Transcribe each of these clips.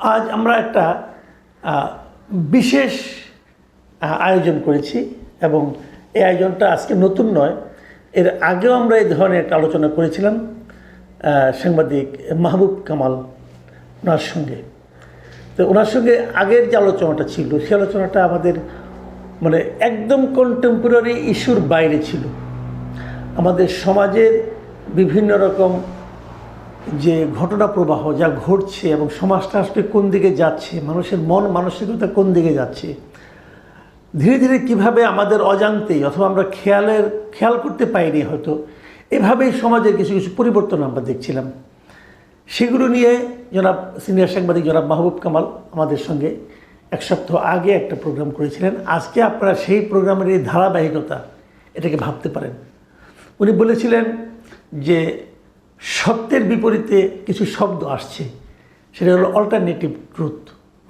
আজ আমরা একটা বিশেষ আয়োজন করেছি এবং এই আয়োজনটা আজকে নতুন নয়। এর আগেও আমরা এই ধরনের একটা আলোচনা করেছিলাম সাংবাদিক মাহবুব কামাল ওনার সঙ্গে। তো ওনার সঙ্গে আগের যে আলোচনাটা ছিল সে আলোচনাটা আমাদের মানে একদম কন্টেম্পোরারি ইস্যুর বাইরে ছিল। আমাদের সমাজের বিভিন্ন রকম যে ঘটনা প্রবাহ যা ঘটছে এবং সমাজটা আসলে কোন দিকে যাচ্ছে, মানুষের মন মানসিকতা কোন দিকে যাচ্ছে, ধীরে ধীরে কীভাবে আমাদের অজান্তেই অথবা আমরা খেয়ালের, খেয়াল করতে পাইনি হয়তো, এভাবেই সমাজের কিছু কিছু পরিবর্তন আমরা দেখছিলাম। সেগুলো নিয়ে জনাব সিনিয়র সাংবাদিক জনাব মাহবুব কামাল আমাদের সঙ্গে এক সপ্তাহ আগে একটা প্রোগ্রাম করেছিলেন। আজকে আপনারা সেই প্রোগ্রামের এই ধারাবাহিকতা এটাকে ভাবতে পারেন। উনি বলেছিলেন যে সত্যের বিপরীতে কিছু শব্দ আসছে। সেটা হলো অল্টারনেটিভ ট্রুথ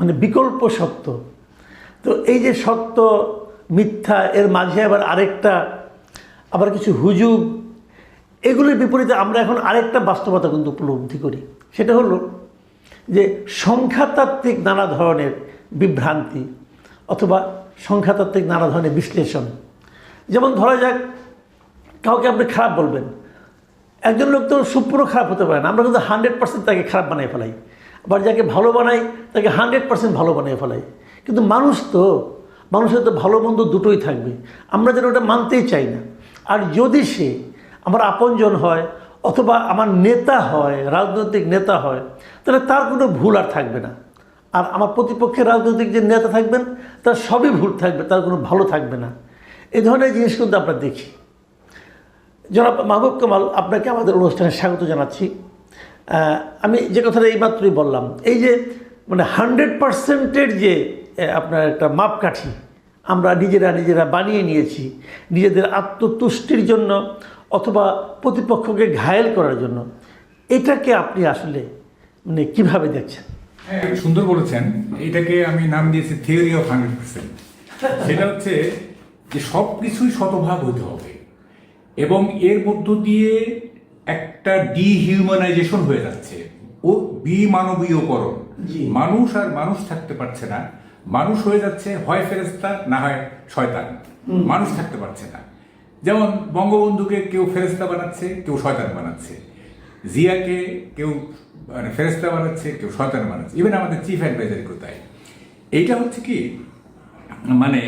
মানে বিকল্প সত্য তো এই যে সত্য, মিথ্যা, এর মাঝে আবার আরেকটা, আবার কিছু হুজুগ, এগুলির বিপরীতে আমরা এখন আরেকটা বাস্তবতা কিন্তু উপলব্ধি করি। সেটা হলো যে সংখ্যাতাত্ত্বিক নানা ধরনের বিভ্রান্তি অথবা সংখ্যাতাত্ত্বিক নানা ধরনের বিশ্লেষণ। যেমন ধরা যাক, কাউকে আপনি খারাপ বলবেন একজন লোক তো সুপুরো খারাপ হতে পারে না। আমরা কিন্তু হান্ড্রেড পার্সেন্ট তাকে খারাপ বানিয়ে ফেলাই। আবার যাকে ভালো বানাই, তাকে হান্ড্রেড পার্সেন্ট ভালো বানিয়ে ফেলাই। কিন্তু মানুষ তো, মানুষের তো ভালো মন্দ দুটোই থাকবে। আমরা যেন ওটা মানতেই চাই না। আর যদি সে আমার আপনজন হয়, অথবা আমার নেতা হয়, রাজনৈতিক নেতা হয়, তাহলে তার কোনো ভুল আর থাকবে না। আর আমার প্রতিপক্ষের রাজনৈতিক যে নেতা থাকবেন, তার সবই ভুল থাকবে, তার কোনো ভালো থাকবে না। এই ধরনের জিনিস কিন্তু আমরা দেখি। জনাব মাহবুব কামাল, আপনাকে আমাদের অনুষ্ঠানে স্বাগত জানাচ্ছি। আমি যে কথাটা এইমাত্রই বললাম, এই যে মানে হান্ড্রেড পার্সেন্টের যে আপনার একটা মাপকাঠি আমরা নিজেরা নিজেরা বানিয়ে নিয়েছি, নিজেদের আত্মতুষ্টির জন্য অথবা প্রতিপক্ষকে ঘায়েল করার জন্য, এটাকে আপনি আসলে মানে কীভাবে দেখছেন? হ্যাঁ সুন্দর বলেছেন। এটাকে আমি নাম দিয়েছি থিওরি অফ হান্ড্রেড পার্সেন্ট সেটা হচ্ছে যে সব কিছুই শতভাগ হতে হবে। এবং এর মধ্য দিয়ে একটা ডিহিউম্যানাইজেশন হয়ে যাচ্ছে। ও বিমানবীয়করণ। মানুষ আর মানুষ থাকতে পারছে না। মানুষ হয়ে যাচ্ছে হয় ফেরেস্তা না হয় শয়তান। মানুষ থাকতে পারছে না। যেমন বঙ্গবন্ধুকে কেউ ফেরেস্তা বানাচ্ছে কেউ শয়তান বানাচ্ছে। জিয়াকে কেউ মানে ফেরেস্তা বানাচ্ছে কেউ শয়তান বানাচ্ছে। ইভেন আমাদের চিফ অ্যাডভাইজার কোথায় এইটা হচ্ছে কি মানে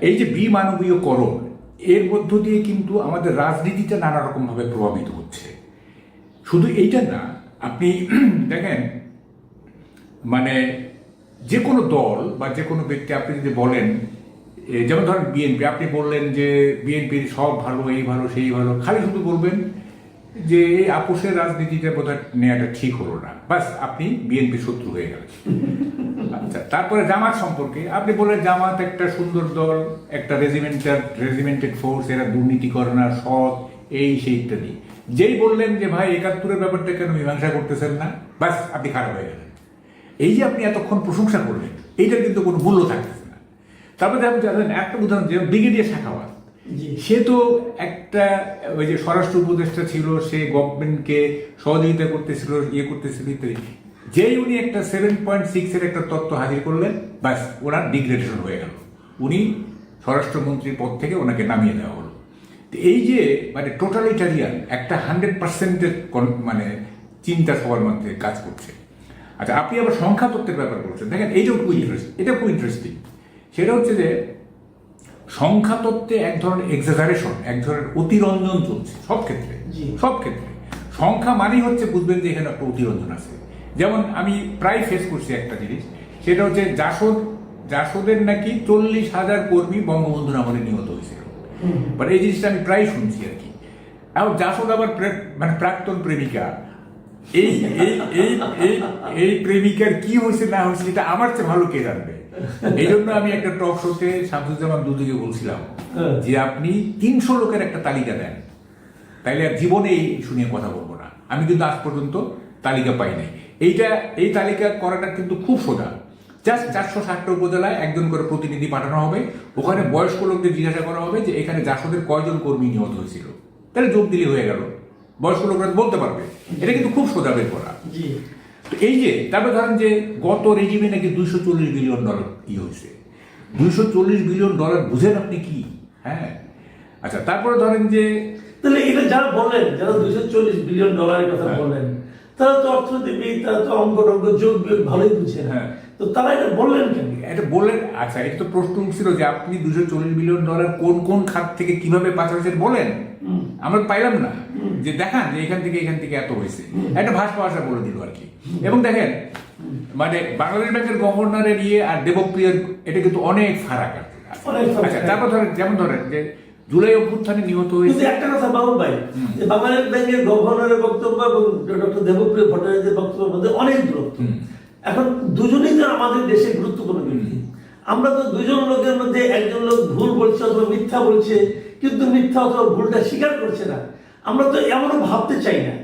এই যে বিমানবীয়করণ এর মধ্য দিয়ে কিন্তু আমাদের রাজনীতিটা নানা রকমভাবে প্রভাবিত হচ্ছে। শুধু এইটা না, আপনি দেখেন মানে যে কোনো দল বা যে কোনো ব্যক্তি, আপনি যদি বলেন যেমন ধরেন বিএনপি, আপনি বললেন যে বিএনপির সব ভালো, এই ভালো, সেই ভালো, খালি শুধু বলবেন যে এই আপোষের রাজনীতিটা বোধহয় নেওয়াটা ঠিক হলো না। বাস, আপনি বিএনপি শত্রু হয়ে গেলেন। আচ্ছা তারপরে জামাত সম্পর্কে আপনি বললেন জামাত একটা সুন্দর দল, একটা রেজিমেন্টার রেজিমেন্টেড ফোর্স এরা দুর্নীতি করে না, সৎ, এই সেই ইত্যাদি। যেই বললেন যে, ভাই, একাত্তরের ব্যাপারটা কেন মীমাংসা করতেছেন না? বাস, আপনি খারাপ হয়ে গেলেন। এই যে আপনি এতক্ষণ প্রশংসা করলেন, এইটার কিন্তু কোনো মূল্য থাকতেছে না। তারপরে আপনি জানেন একটা উদাহরণ যে ব্রিগেডিয়ার শাখাওয়াত। সে তো একটা, ওই যে স্বরাষ্ট্র উপদেষ্টা ছিল, সে গভর্নমেন্টকে সহযোগিতা করতেছিল ইয়ে করতেছিল ইত্যাদি। যেই উনি একটা সেভেন পয়েন্ট সিক্সের একটা তত্ত্ব হাজির করলেন, ব্যাস, ওনার ডিগ্রেডেশন হয়ে গেল। উনি স্বরাষ্ট্রমন্ত্রীর পদ থেকে ওনাকে নামিয়ে দেওয়া হলো। তো এই যে মানে টোটালিটারিয়ান একটা হান্ড্রেড পার্সেন্টের মানে চিন্তা সবার মধ্যে কাজ করছে। আচ্ছা আপনি আবার সংখ্যা তত্ত্বের ব্যাপার বলছেন। দেখেন এইটাও খুব ইন্টারেস্ট এটা খুব ইন্টারেস্টিং সেটা হচ্ছে যে সংখ্যা তত্ত্বে এক ধরনের এক্সাজারেশন এক ধরনের অতিরঞ্জন চলছে সব ক্ষেত্রে সব ক্ষেত্রে। সংখ্যা মানেই হচ্ছে বুঝবেন যে এখানে একটা অতিরঞ্জন আছে। যেমন আমি প্রায় ফেস করছি একটা জিনিস সেটা হচ্ছে জাসদ জাসদের নাকি চল্লিশ হাজার কর্মী বঙ্গবন্ধুর আমলে নিহত হয়েছিল। মানে এই জিনিসটা আমি প্রায় শুনছি আর কি। এবং জাসদ আবার মানে প্রাক্তন প্রেমিকা এই এই এই এই এই প্রেমিকার কি হয়েছে না হয়েছে এটা আমার চেয়ে ভালো কে জানবে? এই জন্য আমি একটা টক শোতে শামসুজ্জামান দুদিকে বলছিলাম হ্যাঁ। যে আপনি তিনশো লোকের একটা তালিকা দেন। তাইলে আর জীবনে এই ইস্যু নিয়ে কথা বলব না। আমি কিন্তু আজ পর্যন্ত তালিকা পাই নাই। এইটা এই তালিকা করাটা কিন্তু খুব সোজা। জাস্ট চারশো ষাটটা উপজেলায় একজন করে প্রতিনিধি পাঠানো হবে। ওখানে বয়স্ক লোকদের জিজ্ঞাসা করা হবে যে এখানে জাসদের কয়জন কর্মী নিহত হয়েছিল? তাহলে যোগ দিলে হয়ে গেল। বয়স্ক লোকরা বলতে পারবে। এটা কিন্তু খুব সোজা বের করা। তো এই যে তারপরে ধরেন যে গত রেজিমে নাকি দুইশো চল্লিশ বিলিয়ন ডলার ই হয়েছে। দুইশো চল্লিশ বিলিয়ন ডলার বুঝেন আপনি কি? হ্যাঁ। আচ্ছা তারপরে ধরেন যে তাহলে এটা যারা বলেন যারা দুইশো চল্লিশ বিলিয়ন ডলারের কথা হ্যাঁ। বললেন তারা তো অর্থনীতিবিদ তারা তো অঙ্ক টঙ্ক যোগ বিয়োগ ভালোই বুঝেন। হ্যাঁ। তো তারা এটা বললেন কেন? এটা বললেন আচ্ছা এটা তো প্রশ্ন ছিল যে আপনি দুশো চল্লিশ বিলিয়ন ডলার কোন কোন খাত থেকে কীভাবে পাচার হয়েছে বলেন। আমরা পাইলাম না। যে দেখান যে এখান থেকে এখান থেকে এত হয়েছে। একটা ভাষা ভাষা বলে দিল আর কি। এবং দেখেন মানে বাংলাদেশ ব্যাংকের গভর্নরের ইয়ে আর দেবপ্রিয়ার এটা কিন্তু অনেক ফারাক আচ্ছা তারপর ধরেন যেমন ধরেন যে জুলাই অভ্যুত্থানে নিহত হয়েছে। একটা কথা বাবু ভাই যে বাংলাদেশ ব্যাংকের গভর্নরের বক্তব্য এবং ডক্টর দেবপ্রিয় ভট্টাচার্যের বক্তব্যের মধ্যে অনেক দূরত্ব। এখন দুজনেই তো আমাদের দেশে গুরুত্বপূর্ণ ব্যক্তি। আমরা তো দুজন লোকের মধ্যে একজন লোক ভুল বলছে অথবা মিথ্যা বলছে কিন্তু মিথ্যা অথবা ভুলটা স্বীকার করছে না। আমরা তো এমনও ভাবতে চাই না।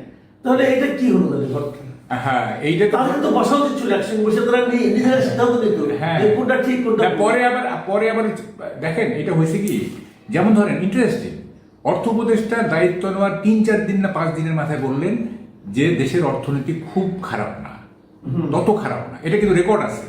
তাহলে এটা কি হলো তাহলে ঘটনা? হ্যাঁ এইটা তাদের তো বসা উচিত ছিল একসঙ্গে বসে তারা নিজেরা সিদ্ধান্ত নিত হ্যাঁ। কোনটা ঠিক কোনটা পরে আবার পরে আবার দেখেন এটা হয়েছে কি? যেমন ধরেন ইন্টারেস্টিং অর্থ উপদেষ্টা দায়িত্ব নেওয়ার তিন চার দিন না পাঁচ দিনের মাথায় বললেন যে দেশের অর্থনীতি খুব খারাপ না। তত খারাপ না এটা কিন্তু রেকর্ড আছে।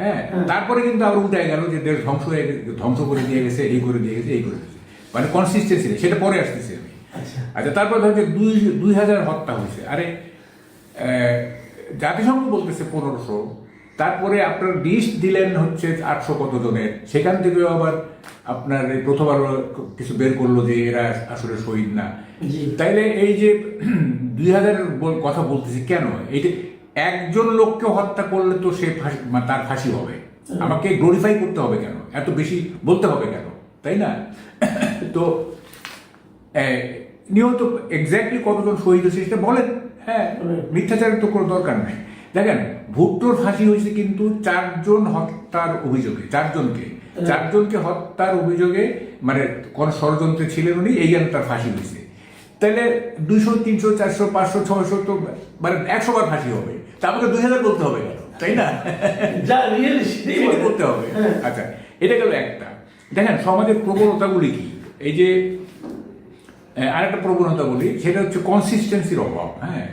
হ্যাঁ তারপরে কিন্তু আবার উল্টায় গেল যে দেশ ধ্বংস হয়ে গেছে ধ্বংস করে দিয়ে গেছে এই করে দিয়ে গেছে এই করে দিয়েছে মানে কনসিস্টেন্সি নেই সেটা পরে আসতেছি আমি। আচ্ছা। আচ্ছা তারপর ধর যে দুই দুই হাজার হত্যা হয়েছে আরে জাতিসংঘ বলতেছে পনেরোশো তারপরে আপনার লিস্ট দিলেন হচ্ছে আটশো কত জনের সেখান থেকেও আবার আপনার এই প্রথমবার কিছু বের করল যে এরা আসলে শহীদ না। তাইলে এই যে দুই হাজার কথা বলতেছি কেন? এইটা একজন লোককে হত্যা করলে তো সে ফাঁসি তার ফাঁসি হবে। আমাকে গ্লোরিফাই করতে হবে কেন? এত বেশি বলতে হবে কেন? তাই না? তো নিহত এক্স্যাক্টলি কতজন শহীদ হয়েছে সেটা বলেন। হ্যাঁ মিথ্যাচারের তো কোনো দরকার নেই। দেখেন ভুট্টোর ফাঁসি হয়েছে কিন্তু চারজন হত্যার অভিযোগে চারজনকে। চারজনকে হত্যার অভিযোগে মানে কোন ষড়যন্ত্রে ছিলেন উনি এই জন্য তার ফাঁসি হয়েছে। তাহলে দুইশো তিনশো চারশো পাঁচশো ছয়শো তো মানে একশো বার ফাঁসি হবে। তা আমাকে দুই হাজার করতে হবে কেন? তাই না? যা। করতে হবে। হ্যাঁ। আচ্ছা এটা গেল একটা। দেখেন সমাজের প্রবণতাগুলি কি? এই যে আরেকটা প্রবণতা বলি সেটা হচ্ছে কনসিস্টেন্সির অভাব হ্যাঁ?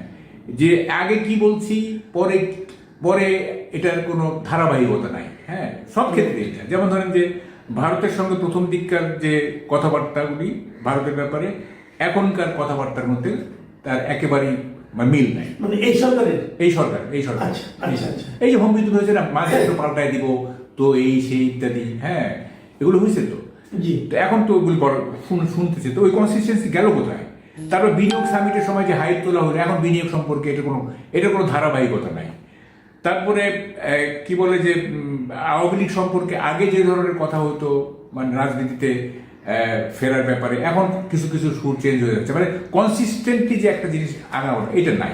যে আগে কি বলছি পরে পরে এটার কোনো ধারাবাহিকতা নাই হ্যাঁ? সব ক্ষেত্রে এটা। যেমন ধরেন যে ভারতের সঙ্গে প্রথম দিককার যে কথাবার্তাগুলি ভারতের ব্যাপারে এখনকার কথাবার্তার মধ্যে তার একেবারেই মিল নাই। মানে এই সরকারের? এই সরকার এই সরকার। আচ্ছা, আচ্ছা, আচ্ছা। এই যে হোমবিদ্যুৎ হয়েছে না মাঝে একটু পাল্টায় দিব তো এই সেই ইত্যাদি হ্যাঁ এগুলো হয়েছে তো। এখন তো ওগুলি শুন- শুনতেছে। তো ওই কনসিস্টেন্সি গেল কোথায়? তারপর বিনিয়োগ সামিটের সময় যে হাইট তোলা হলো এখন বিনিয়োগ সম্পর্কে এটা কোনো এটা কোনো ধারাবাহিকতা নাই। তারপরে কি বলে যে আওয়ামী লীগ সম্পর্কে আগে যে ধরনের কথা হতো মানে রাজনীতিতে ফেরার ব্যাপারে। এখন কিছু কিছু সুর চেঞ্জ হয়ে যাচ্ছে। মানে কনসিস্টেন্টলি যে একটা জিনিস আগানো এটা নাই।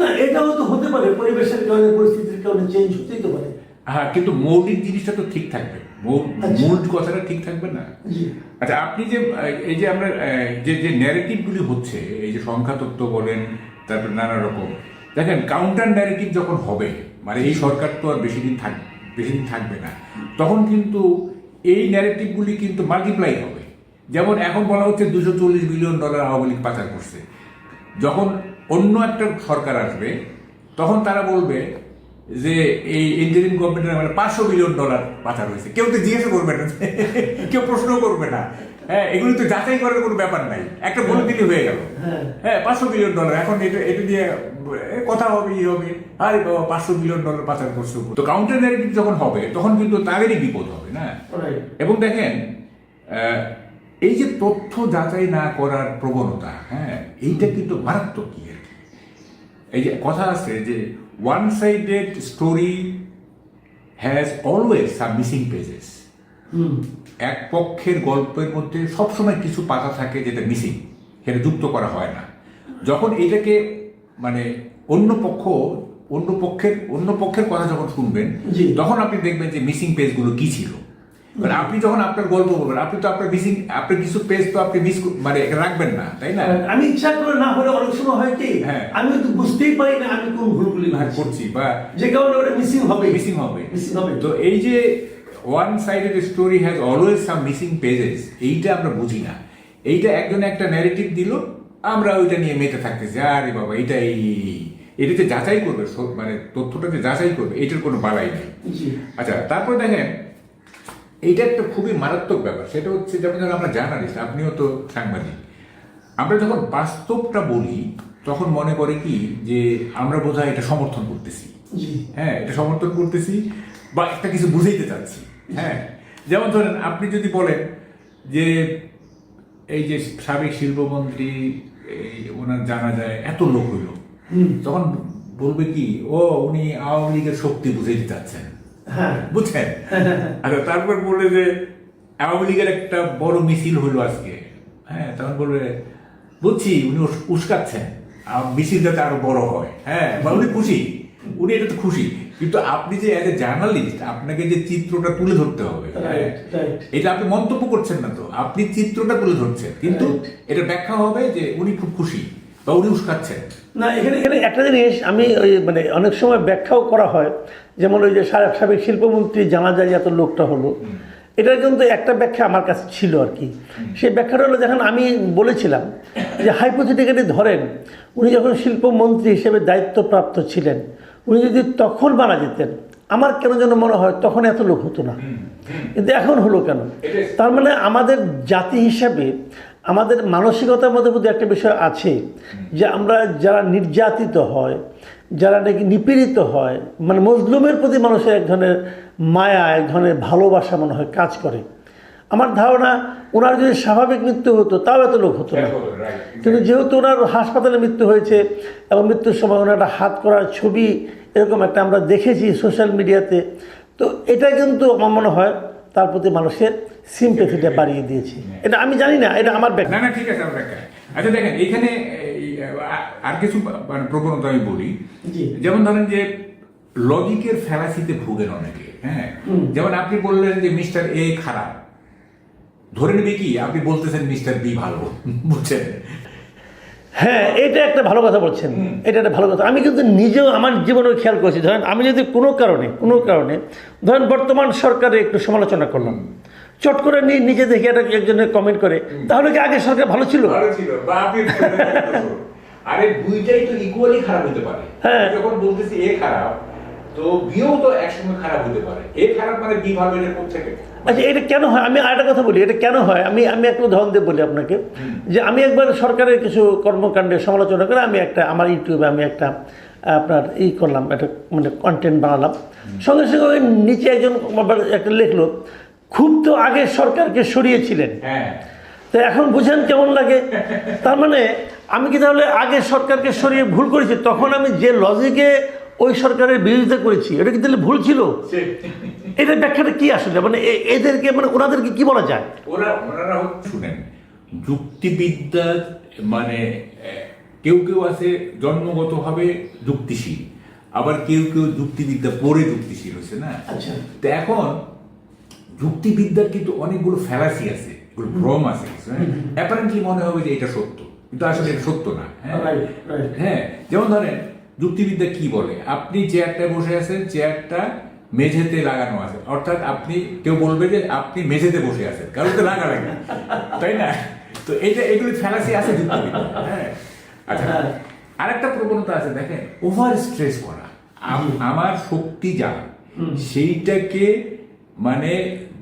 না এটাও তো হতে পারে পরিবেশের কারণে পরিস্থিতির কারণে চেঞ্জ হতেই তো পারে। হ্যাঁ কিন্তু মৌলিক জিনিসটা তো ঠিক থাকবে। মূল আচ্ছা। কথাটা ঠিক থাকবে না? আচ্ছা আপনি যে এই যে আমরা যে যে ন্যারেটিভগুলি হচ্ছে এই যে সংখ্যা তত্ত্ব বলেন তারপর নানা রকম। দেখেন কাউন্টার ন্যারেটিভ যখন হবে মানে এই সরকার তো আর বেশি দিন থাক বেশি দিন থাকবে না তখন কিন্তু এই ন্যারেটিভগুলি কিন্তু মাল্টিপ্লাই হবে। যেমন এখন বলা হচ্ছে দুশো চল্লিশ বিলিয়ন ডলার আওয়ামী লীগ পাচার করছে। যখন অন্য একটা সরকার আসবে, তখন তারা বলবে যে এই ইঞ্জিনিয়ারিং গভর্নমেন্টের মানে পাঁচশো বিলিয়ন ডলার পাচার হয়েছে। কেউ তো জিজ্ঞাসা করবে না। কেউ প্রশ্ন করবে না। হ্যাঁ এগুলি তো যাচাই করার কোনো ব্যাপার নাই। একটা বলে দিলে হয়ে গেল। হ্যাঁ। হ্যাঁ পাঁচশো বিলিয়ন ডলার এখন এটা এটা দিয়ে কথা হবে ই হবে। আরে বাবা পাঁচশো বিলিয়ন ডলার পাচার করছে তো কাউন্টার ন্যারেটিভ যখন হবে তখন কিন্তু তাদেরই বিপদ হবে না? এবং দেখেন এই যে তথ্য যাচাই না করার প্রবণতা হ্যাঁ এইটা কিন্তু মারাত্মক কি আর কি? এই যে কথা আছে যে one sided story has always some missing pages hmm. এক পক্ষের গল্পের মধ্যে সবসময় কিছু পাতা থাকে যেটা মিসিং সেটা যুক্ত করা হয় না। যখন এটাকে মানে অন্য পক্ষ অন্য পক্ষের অন্য পক্ষের কথা যখন শুনবেন। তখন আপনি দেখবেন যে মিসিং পেজগুলো কি ছিল। মানে আপনি যখন আপনার গল্প বলবেন আপনি তো আপনার মিসিং আপনার কিছু পেজ তো আপনি মিস মানে রাখবেন না তাই না? আমি ইচ্ছা করে না হলে অনেক সময় হয় কি হ্যাঁ। আমি তো বুঝতেই পারি না আমি কোন ভুলগুলি হ্যাঁ, করছি। করছি বা যে কারণে ওটা মিসিং হবে। মিসিং হবে। মিসিং হবে। তো এই যে one sided story has always some missing pages এইটা আমরা বুঝি না। এইটা একজন একটা ন্যারেটিভ দিল আমরা ওইটা নিয়ে মেতে থাকতেছি। আরে বাবা এইটা এই এটা যে যাচাই করবে মানে তথ্যটা যে যাচাই করবে এটার কোনো বালাই নেই। আচ্ছা তারপরে দেখেন এইটা একটা খুবই মারাত্মক ব্যাপার। সেটা হচ্ছে যেমন ধরুন আমরা জার্নালিস্ট আপনিও তো সাংবাদিক। আমরা যখন বাস্তবটা বলি তখন মনে করে কি? যে আমরা বোধহয় এটা সমর্থন করতেছি। হ্যাঁ এটা সমর্থন করতেছি বা একটা কিছু বুঝাইতে চাচ্ছি। হ্যাঁ যেমন ধরেন আপনি যদি বলেন যে এই যে সাবেক শিল্পমন্ত্রী এই ওনার জানা যায় এত লোক হইল তখন বলবে কি ও উনি আওয়ামী লীগের শক্তি বুঝাইতে চাচ্ছেন। হ্যাঁ। বুঝছেন? আচ্ছা তারপর বলবে যে আওয়ামী লীগের একটা বড় মিছিল হইল আজকে। হ্যাঁ তখন বলবে বুঝছি উনি উস- উস্কাচ্ছেন। মিছিল যাতে আরও বড় হয়। হ্যাঁ বা উনি খুশি। উনি এটা তো খুশি। কিন্তু আপনি যে এজ এ জার্নালিস্ট আপনাকে যে চিত্রটা তুলে ধরতে হবে। এটা আপনি মন্তব্য করছেন না তো। আপনি চিত্রটা তুলে ধরছেন। কিন্তু এটা ব্যাখ্যা হবে যে উনি খুব খুশি বা উনি উস্কাচ্ছেন। না এখানে এখানে একটা জিনিস আমি ওই মানে অনেক সময় ব্যাখ্যাও করা হয়। যেমন ওই যে সাবেক সাবেক শিল্পমন্ত্রী জানা যায় এত লোকটা হলো। এটার কিন্তু একটা ব্যাখ্যা আমার কাছে ছিল আর কি। সেই ব্যাখ্যাটা হলো যখন আমি বলেছিলাম যে হাইপোথেটিক্যালি ধরেন উনি যখন শিল্পমন্ত্রী হিসেবে দায়িত্বপ্রাপ্ত ছিলেন উনি যদি তখন মারা যেতেন আমার কেন যেন মনে হয় তখন এত লোক হতো না। কিন্তু এখন হলো কেন? তার মানে আমাদের জাতি হিসাবে আমাদের মানসিকতার মধ্যে বোধহয় একটা বিষয় আছে যে আমরা যারা নির্যাতিত হয় যারা নাকি নিপীড়িত হয় মানে মজলুমের প্রতি মানুষের এক ধরনের মায়া এক ধরনের ভালোবাসা মনে হয় কাজ করে। আমার ধারণা ওনার যদি স্বাভাবিক মৃত্যু হতো তাও এত লোক হতো না। কিন্তু যেহেতু ওনার হাসপাতালে মৃত্যু হয়েছে এবং মৃত্যুর সময় ওনার একটা হাত করার ছবি এরকম একটা আমরা দেখেছি সোশ্যাল মিডিয়াতে তো এটা কিন্তু আমার মনে হয় তার প্রতি মানুষের সিম্পেথিটা বাড়িয়ে দিয়েছে। এটা আমি জানি না এটা আমার ব্যাখ্যা। না না ঠিক আছে আচ্ছা দেখেন এখানে আর কিছু মানে প্রবণতা আমি বলি। যেমন ধরেন যে লজিকের ফ্যালাসিতে ভুগেন অনেকে হ্যাঁ? যেমন আপনি বললেন যে মিস্টার এ খারাপ। ধরে নেবে কি? আপনি বলতেছেন মিস্টার বি ভালো। বুঝছেন? হ্যাঁ এটা একটা ভালো কথা বলছেন। এটা একটা ভালো কথা। আমি কিন্তু নিজেও আমার জীবনেও খেয়াল করেছি। ধরেন আমি যদি কোনো কারণে কোনো কারণে ধরেন বর্তমান সরকারে একটু সমালোচনা করলাম। চট করে নিয়ে নিজে দেখে একটা একজনের কমেন্ট করে তাহলে কি আগে সরকার ভালো ছিল? আরে দুইটাই তো ইকুয়ালি খারাপ হতে পারে। হ্যাঁ। যখন বলতেছি এ খারাপ তো বিও তো একসঙ্গে খারাপ হতে পারে। এ খারাপ মানে বি ভালো এটার থেকে? আচ্ছা এটা কেন হয়? আমি আরেকটা কথা বলি এটা কেন হয়? আমি আমি একটা উদাহরণ দিয়ে বলি আপনাকে। যে আমি একবার সরকারের কিছু কর্মকাণ্ডের সমালোচনা করে আমি একটা আমার ইউটিউবে আমি একটা আপনার ই করলাম একটা মানে কন্টেন্ট বানালাম। সঙ্গে সঙ্গে নিচে একজন একটা লিখলো খুব তো আগে সরকারকে সরিয়েছিলেন। হ্যাঁ। তো এখন বুঝেন কেমন লাগে? তার মানে আমি কি তাহলে আগে সরকারকে সরিয়ে ভুল করেছি? তখন আমি যে লজিকে ওই সরকারের বিরোধিতা করেছি এটা কি তাহলে ভুল ছিল? এটার ব্যাখ্যাটা কি আসলে? মানে এদেরকে মানে ওনাদেরকে কি বলা যায়? ওরা ওনারা শুনেন যুক্তিবিদ্যা মানে কেউ কেউ আছে জন্মগতভাবে যুক্তিশীল আবার কেউ কেউ যুক্তিবিদ্যা পড়ে যুক্তিশীল হচ্ছে না? আচ্ছা। তো এখন যুক্তিবিদ্যার কিন্তু অনেকগুলো ফ্যালাসি আছে ভ্রম আছে অ্যাপারেন্টলি মনে হবে যে এটা সত্য কিন্তু আসলে এটা সত্য না হ্যাঁ. হ্যাঁ যেমন ধরেন যুক্তিবিদ্যা কি বলে? আপনি চেয়ারটা বসে আছেন চেয়ারটা মেঝেতে লাগানো আছে। অর্থাৎ আপনি কেউ বলবে যে আপনি মেঝেতে বসে আছেন কারণ তো লাগা লাগে তাই না? তো এটা এগুলি ফ্যালাসি আছে যুক্তিবিদ্যা হ্যাঁ। আচ্ছা। আরেকটা প্রবণতা আছে দেখেন ওভার স্ট্রেস করা আমার শক্তি যা সেইটাকে মানে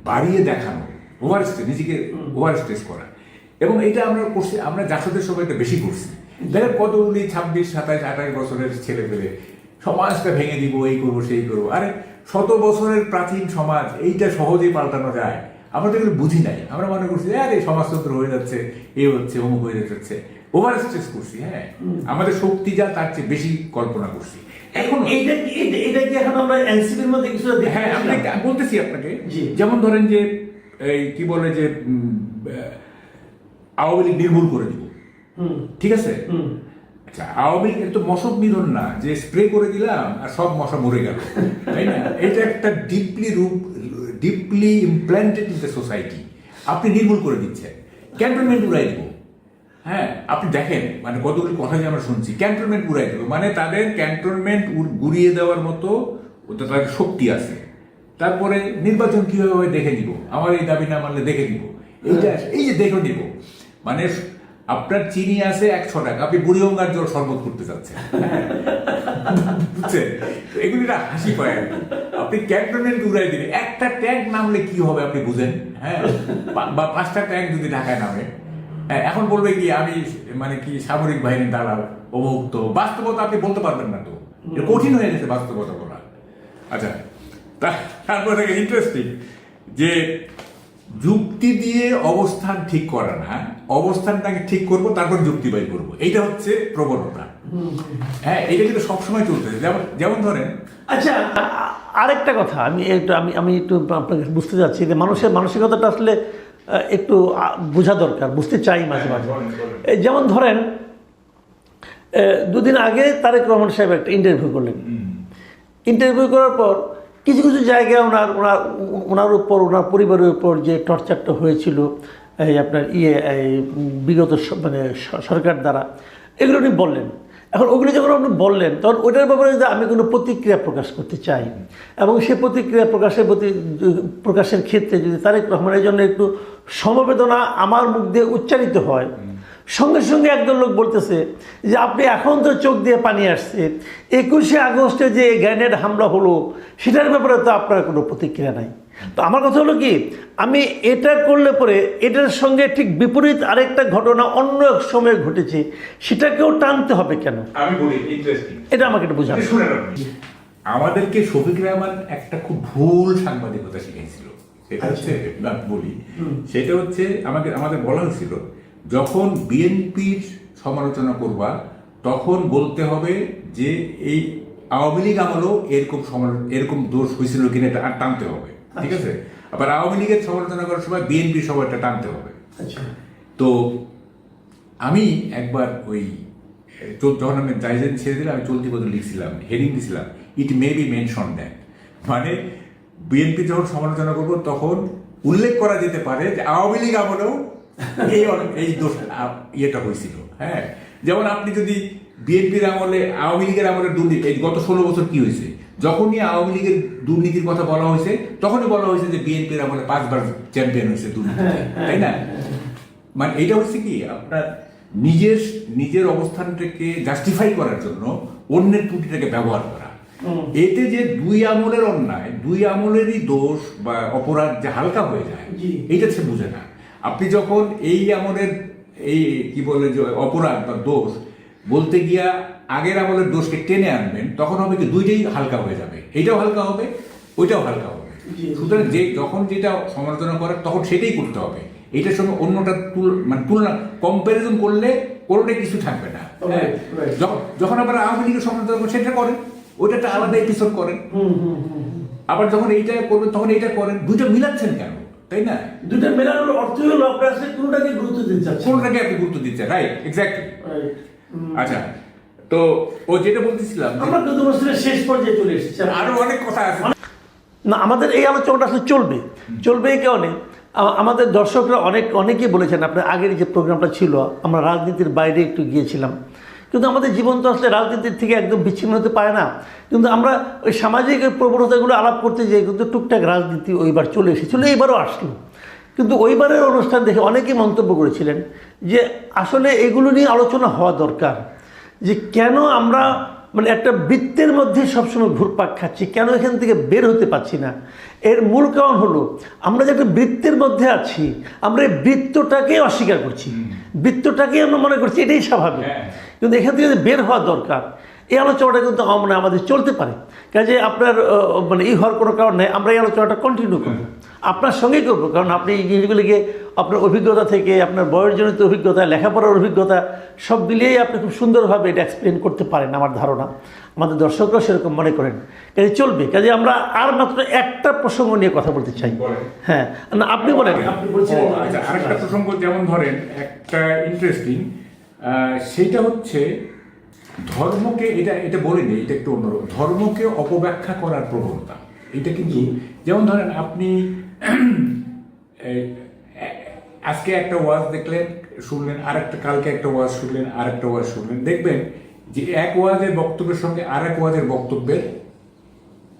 বাড়িয়ে দেখানো। ওভার স্ট্রেস নিজেকে ওভার স্ট্রেস করা। এবং এটা আমরা করছি আমরা জাসদের সময় এটা বেশি করছি। দেখেন কতগুলি ছাব্বিশ সাতাশ আঠাশ বছরের ছেলে পেলে সমাজটা ভেঙে দিব এই করব সেই করব। আরে শত বছরের প্রাচীন সমাজ এইটা সহজেই পাল্টানো যায়। আমরা তো এগুলো বুঝি নাই। আমরা মনে করছি আরে সমাজতন্ত্র হয়ে যাচ্ছে এ হচ্ছে অমুক হয়ে যাচ্ছে। ওভার স্ট্রেস করছি হ্যাঁ। আমাদের শক্তি যা তার চেয়ে বেশি কল্পনা করছি। এখন এইটা কি এটা- কি এখন আমরা এনসিপির মধ্যে কিছু হ্যাঁ আমি বলতেছি আপনাকে। যেমন ধরেন যে এই কি বলে যে আওয়ামী লীগ নির্মূল করে হুম ঠিক আছে? হুম। আচ্ছা আওয়ামী লীগের তো মশক নিধন না যে স্প্রে করে দিলাম আর সব মশা মরে গেল তাই না? এটা একটা ডিপলি রূপ deeply implanted in the society আপনি নির্মূল করে দিচ্ছেন। ক্যান্টনমেন্ট উড়াই দিব। হ্যাঁ আপনি দেখেন মানে কতগুলি কথা যে আমরা শুনছি। ক্যান্টনমেন্ট উড়াই দেবো। মানে তাদের ক্যান্টনমেন্ট গুড়িয়ে দেওয়ার মতো ওটা তাদের শক্তি আছে। তারপরে নির্বাচন কীভাবে দেখে নিব? আমার এই দাবি না মানলে দেখে নিব। এইটা এই যে দেখে নিব। মানে আপনার চিনি আছে একশো টাকা আপনি বুড়ি বুড়িগঙ্গার জল শরবত করতে চাচ্ছেন। বুঝছেন? এগুলি না হাসি পায় আর। আপনি ক্যান্টনমেন্ট উড়াই দিলে একটা ট্যাঙ্ক নামলে কি হবে আপনি বুঝেন? হ্যাঁ? বা পাঁচটা ট্যাঙ্ক যদি ঢাকায় নামে। হ্যাঁ, এখন বলবে কি আমি মানে কি সামরিক বাহিনীর দালাল অবমুক্ত বাস্তবতা আপনি বলতে পারবেন না তো। কঠিন হয়ে গেছে বাস্তবতা বলা। আচ্ছা তারপর ইন্টারেস্টিং যে যুক্তি দিয়ে অবস্থান ঠিক করা না অবস্থানটাকে ঠিক করব তারপর যুক্তি বাই করব। এইটা হচ্ছে প্রবণতা। হ্যাঁ এটা কিন্তু সবসময় চলতেছে যেমন যেমন ধরেন আচ্ছা আরেকটা কথা। আমি একটু আমি আমি একটু আপনাকে বুঝতে চাচ্ছি যে মানুষের মানসিকতাটা আসলে একটু বোঝা দরকার বুঝতে চাই মাঝে মাঝে। বলেন। এই যেমন ধরেন দুদিন আগে তারেক রহমান সাহেব একটা ইন্টারভিউ করলেন। ইন্টারভিউ করার পর কিছু কিছু জায়গায় ওনার ওনার ওনার উপর, ওনার পরিবারের উপর যে টর্চারটা হয়েছিল, এই আপনার ইয়ে এই বিগত মানে সরকার দ্বারা, এগুলো উনি বললেন। এখন ওগুলো যখন আপনি বললেন, তখন ওটার ব্যাপারে যদি আমি কোনো প্রতিক্রিয়া প্রকাশ করতে চাই এবং সে প্রতিক্রিয়া প্রকাশের প্রতি, প্রকাশের ক্ষেত্রে যদি তারেক রহমানের জন্য একটু সমবেদনা আমার মুখ দিয়ে উচ্চারিত হয় সঙ্গে সঙ্গে একজন লোক বলতেছে যে আপনি এখন তো চোখ দিয়ে পানি আসছে। একুশে আগস্টে যে গ্রেনেড হামলা হলো সেটার ব্যাপারে তো আপনার কোনো প্রতিক্রিয়া নাই। তো আমার কথা হলো কি আমি এটা করলে পরে এটার সঙ্গে ঠিক বিপরীত আরেকটা ঘটনা অন্য এক সময় ঘটেছে সেটাকেও টানতে হবে কেন? আমি বলি ইন্টারেস্টিং এটা আমাকে একটু বোঝান। আমাদেরকে শফিক রহমান একটা খুব ভুল সাংবাদিকতা শিখাইছিল। সেটা হচ্ছে বলি সেটা হচ্ছে আমাকে আমাদের বলা হয়েছিল যখন বিএনপির সমালোচনা করবা তখন বলতে হবে যে এই আওয়ামী লীগ আমলেও এরকম এরকম দোষ হয়েছিল কিনা এটা টানতে হবে ঠিক আছে? আবার আওয়ামী লীগের সমালোচনা করার সময় বিএনপির সবাইটা টানতে হবে। আচ্ছা। তো আমি একবার ওই যখন আমি জাইজেন ছেড়ে দিলাম আমি চলতি পথে লিখছিলাম হেডিং দিছিলাম it may be mention that মানে বিএনপি যখন সমালোচনা করব তখন উল্লেখ করা যেতে পারে যে আওয়ামী লীগ আমলেও এই এই দোষ ইয়েটা হয়েছিল হ্যাঁ? যেমন আপনি যদি বিএনপির আমলে আওয়ামী লীগের আমলে দুর্নীতি এই গত ষোলো বছর কি হয়েছে? যখনই আওয়ামী লীগের দুর্নীতির কথা বলা হয়েছে তখনই বলা হয়েছে যে বিএনপির আমলে পাঁচবার চ্যাম্পিয়ন হয়েছে দুর্নীতি তাই না? মানে এটা হচ্ছে কি আপনার নিজের নিজের অবস্থানটাকে জাস্টিফাই করার জন্য অন্যের ত্রুটিটাকে ব্যবহার করা। এতে যে দুই আমলের অন্যায় দুই আমলেরই দোষ বা অপরাধ যে হালকা হয়ে যায়। এইটা সে বুঝে না। আপনি যখন এই আমলের এই কি বলে যে অপরাধ বা দোষ বলতে গিয়া আগের আমলের দোষকে টেনে আনবেন তখন হবে কি দুইটাই হালকা হয়ে যাবে। এইটাও হালকা হবে ওইটাও হালকা হবে। সুতরাং যে যখন যেটা সমালোচনা করে তখন সেটাই করতে হবে। এটার সঙ্গে অন্যটা তুল মানে তুলনা কম্প্যারিজন করলে কোনোটাই কিছু থাকবে না। হ্যাঁ. যখন আবার আওয়ামী লীগের সমালোচনা করেন সেটা করেন। ওইটা একটা আলাদা এপিসোড করেন। আবার যখন এইটা করবেন তখন এইটা করেন। দুইটা মিলাচ্ছেন কেন? তাই না? দুইটা মেলানোর অর্থ হলো আপনার কোনোটাকে গুরুত্ব দিতে চাচ্ছেন? কোনটাকে আপনি গুরুত্ব দিচ্ছেন? রাইট এক্স্যাক্টলি আচ্ছা তো ও যেটা বলতেছিলাম আমরা গত বছরের শেষ পর্যায়ে চলে এসেছি। আরও অনেক কথা আছে। না আমাদের এই আলোচনাটা আসলে চলবে। চলবে এই কারণে আমাদের দর্শকরা অনেক অনেকেই বলেছেন আপনার আগের যে প্রোগ্রামটা ছিল আমরা রাজনীতির বাইরে একটু গিয়েছিলাম। কিন্তু আমাদের জীবন তো আসলে রাজনীতির থেকে একদম বিচ্ছিন্ন হতে পারে না। কিন্তু আমরা ওই সামাজিক ওই প্রবণতাগুলো আলাপ করতে যাই কিন্তু টুকটাক রাজনীতি ওইবার চলে এসেছিল এইবারও আসলো। কিন্তু ওইবারের অনুষ্ঠান দেখে অনেকেই মন্তব্য করেছিলেন যে আসলে এগুলো নিয়ে আলোচনা হওয়া দরকার যে কেন আমরা মানে একটা বৃত্তের মধ্যে সবসময় ঘুরপাক খাচ্ছি কেন এখান থেকে বের হতে পারছি না? এর মূল কারণ হলো আমরা যে একটা বৃত্তের মধ্যে আছি আমরা এই বৃত্তটাকে অস্বীকার করছি। বৃত্তটাকে আমরা মনে করছি এটাই স্বাভাবিক। হ্যাঁ। কিন্তু এখান থেকে বের হওয়া দরকার। এই আলোচনাটা কিন্তু মানে আমাদের চলতে পারে। কাজে আপনার মানে এই হওয়ার কোনো কারণ নেই আমরা এই আলোচনাটা কন্টিনিউ করব। আপনার সঙ্গেই করব কারণ আপনি এই জিনিসগুলিকে আপনার অভিজ্ঞতা থেকে আপনার বয়সজনিত অভিজ্ঞতা লেখাপড়ার অভিজ্ঞতা সব মিলিয়েই আপনি খুব সুন্দরভাবে এটা এক্সপ্লেন করতে পারেন আমার ধারণা। আমাদের দর্শকরাও সেরকম মনে করেন। কাজে চলবে। কাজে আমরা আর মাত্র একটা প্রসঙ্গ নিয়ে কথা বলতে চাই। হ্যাঁ না আপনি বলেন। আপনি বলছিলেন ও, আচ্ছা আরেকটা প্রসঙ্গ যেমন ধরেন একটা ইন্টারেস্টিং সেইটা হচ্ছে ধর্মকে এটা এটা বলিনি এটা একটু অন্যরকম। ধর্মকে অপব্যাখ্যা করার প্রবণতা। এটা কিন্তু যেমন ধরেন আপনি আজকে একটা ওয়াজ দেখলেন শুনলেন আরেকটা কালকে একটা ওয়াজ শুনলেন আরেকটা ওয়াজ শুনলেন। দেখবেন যে এক ওয়াজের বক্তব্যের সঙ্গে আরেক ওয়াজের বক্তব্যের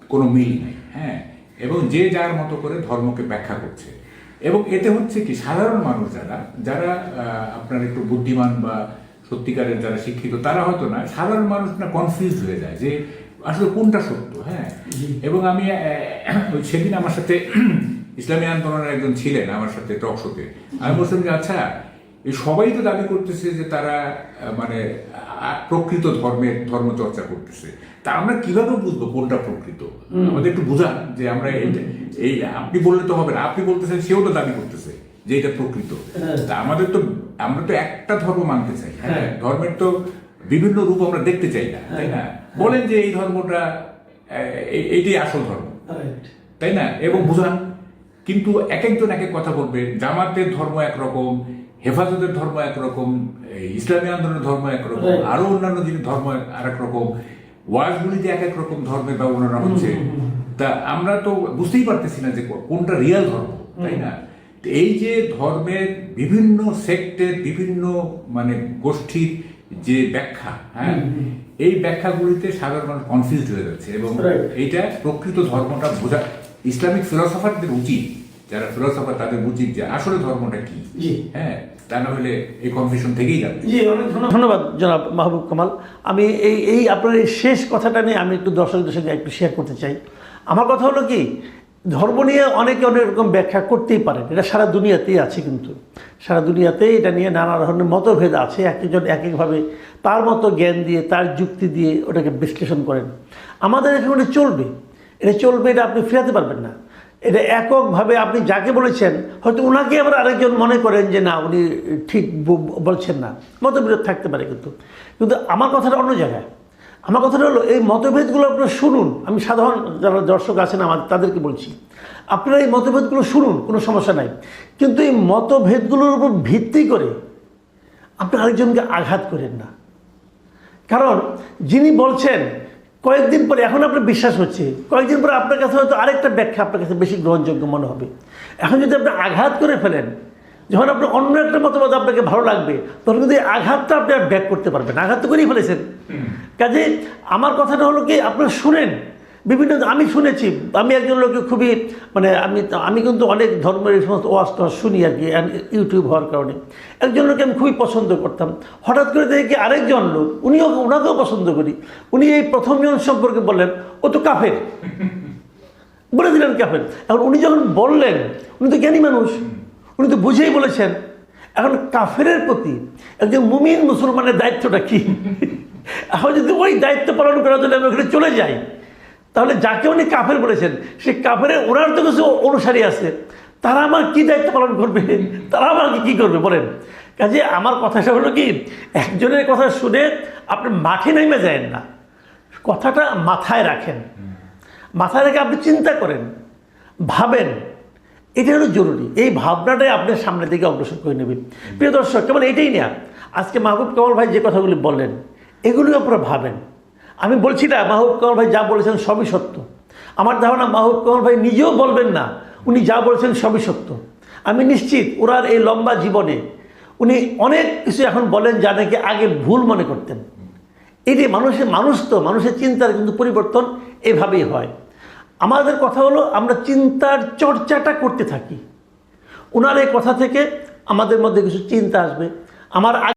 কোনো মিল নেই হ্যাঁ? এবং যে যার মতো করে ধর্মকে ব্যাখ্যা করছে। এবং এতে হচ্ছে কি সাধারণ মানুষ যারা যারা আপনার একটু বুদ্ধিমান বা সত্যিকারের যারা শিক্ষিত তারা হয়তো না সাধারণ মানুষ না কনফিউজ হয়ে যায় যে আসলে কোনটা সত্য হ্যাঁ? এবং আমি সেদিন আমার সাথে ইসলামী আন্দোলনের একজন ছিলেন আমার সাথে টক শোতে আমি বলছিলাম যে আচ্ছা এই সবাই তো দাবি করতেছে যে তারা মানে প্রকৃত ধর্মের ধর্ম চর্চা করতেছে। তা আমরা কীভাবে বুঝব কোনটা প্রকৃত? আমাদের একটু বুঝান যে আমরা এই আপনি বললে তো হবে না আপনি বলতেছেন সেও তো দাবি করতেছে যে এটা প্রকৃত। তা আমাদের তো আমরা তো একটা ধর্ম মানতে চাই হ্যাঁ? ধর্মের তো বিভিন্ন রূপ আমরা দেখতে চাই না তাই না? বলেন যে এই ধর্মটা এইটাই আসল ধর্ম। তাই না? এবং বুঝান। কিন্তু এক একজন এক এক কথা বলবে জামাতের ধর্ম একরকম হেফাজতের ধর্ম একরকম ইসলামী আন্দোলনের ধর্ম একরকম আরও অন্যান্য যিনি ধর্ম আর এক রকম ওয়াজগুলিতে এক এক রকম ধর্মের ব্যবহার হচ্ছে। তা আমরা তো বুঝতেই পারতেছি না যে কোনটা রিয়েল ধর্ম তাই না? এই যে ধর্মের বিভিন্ন সেক্টের বিভিন্ন মানে গোষ্ঠীর যে ব্যাখ্যা হ্যাঁ এই ব্যাখ্যাগুলিতে সাধারণ মানুষ কনফিউজ হয়ে যাচ্ছে এবং. এইটা প্রকৃত ধর্মটা বোঝা ইসলামিক ফিলোসফারদের উচিত যারা ফিলোসফার তাদের উচিত যে আসলে ধর্মটা কি। হ্যাঁ তা না হলে এই কনফিউশন থেকেই যাবে। জি অনেক ধন্যবাদ। জনাব মাহবুব কামাল। আমি এই এই আপনার এই শেষ কথাটা নিয়ে আমি একটু দর্শকদের সঙ্গে একটু শেয়ার করতে চাই। আমার কথা হলো কি ধর্ম নিয়ে অনেকে অনেক রকম ব্যাখ্যা করতেই পারেন। এটা সারা দুনিয়াতেই আছে কিন্তু। সারা দুনিয়াতেই এটা নিয়ে নানা ধরনের মতভেদ আছে। এক একজন এক একভাবে তার মতো জ্ঞান দিয়ে তার যুক্তি দিয়ে ওটাকে বিশ্লেষণ করেন। আমাদের এখানে চলবে। এটা চলবে এটা আপনি ফেরাতে পারবেন না। এটা এককভাবে আপনি যাকে বলেছেন, হয়তো ওনাকে আবার আরেকজন মনে করেন যে না, উনি ঠিক বলছেন না। মতবিরোধ থাকতে পারে কিন্তু। কিন্তু আমার কথাটা অন্য জায়গায়। আমার কথাটা হলো, এই মতভেদগুলো আপনারা শুনুন। আমি সাধারণ যারা দর্শক আছেন, আমার তাদেরকে বলছি। আপনারা এই মতভেদগুলো শুনুন, কোনো সমস্যা নাই। কিন্তু এই মতভেদগুলোর উপর ভিত্তি করে আপনি আরেকজনকে আঘাত করেন না। কারণ যিনি বলছেন কয়েকদিন পরে এখন আপনার বিশ্বাস হচ্ছে। কয়েকদিন পরে আপনার কাছে হয়তো আরেকটা ব্যাখ্যা আপনার কাছে বেশি গ্রহণযোগ্য মনে হবে। এখন যদি আপনি আঘাত করে ফেলেন যখন আপনি অন্য একটা মতবাদ আপনাকে ভালো লাগবে তখন কিন্তু এই আঘাতটা আপনি আর ব্যাক করতে পারবেন আঘাত তো করেই ফেলেছেন। কাজে আমার কথাটা হলো কি আপনারা শুনেন। বিভিন্ন, আমি শুনেছি, আমি একজন লোককে খুবই মানে আমি আমি কিন্তু অনেক ধর্মের এই সমস্ত ওয়াজ শুনি আর কি ইউটিউব হওয়ার কারণে। একজন লোককে আমি খুবই পছন্দ করতাম। হঠাৎ করে দেখি আরেকজন লোক, উনিও ওনাকেও পছন্দ করি। উনি এই প্রথম জন সম্পর্কে বললেন, ও তো কাফের। বলে দিলেন কাফের। এখন উনি যখন বললেন, উনি তো জ্ঞানী মানুষ, উনি তো বুঝেই বলেছেন, এখন কাফেরের প্রতি একজন মুমিন মুসলমানের দায়িত্বটা কি? এখন যদি ওই দায়িত্ব পালন করার জন্য আমি ওখানে চলে যাই তাহলে যাকে উনি কাফের বলেছেন সে কাফের ওনার তো কিছু অনুসারী আছে। তারা আমার কি দায়িত্ব পালন করবে? তারা আমাকে কি করবে বলেন? কাজে আমার কথা কথাটা হলো কি, একজনের কথা শুনে আপনি মাঠে নেমে যায় না। কথাটা মাথায় রাখেন। মাথায় রেখে আপনি চিন্তা করেন, ভাবেন, এটা হলো জরুরি। এই ভাবনাটাই আপনার সামনে দিকে অগ্রসর করে নেবে। প্রিয় দর্শক, কেবল এটাই না, আজকে মাহবুব কামাল ভাই যে কথাগুলি বললেন এগুলিও আপনারা ভাবেন। আমি বলছি না, মাহবুব কামাল ভাই যা বলেছেন সবই সত্য। আমার ধারণা মাহবুব কামাল ভাই নিজেও বলবেন না, উনি যা বলেছেন সবই সত্য। আমি নিশ্চিত ওনার এই লম্বা জীবনে উনি অনেক কিছু এখন বলেন যা নাকি আগে ভুল মনে করতেন। এটি মানুষের মানুষ তো, মানুষের চিন্তার কিন্তু পরিবর্তন এভাবেই হয়। আমাদের কথা হলো আমরা চিন্তার চর্চাটা করতে থাকি। ওনার এই কথা থেকে আমাদের মধ্যে কিছু চিন্তা আসবে। আমার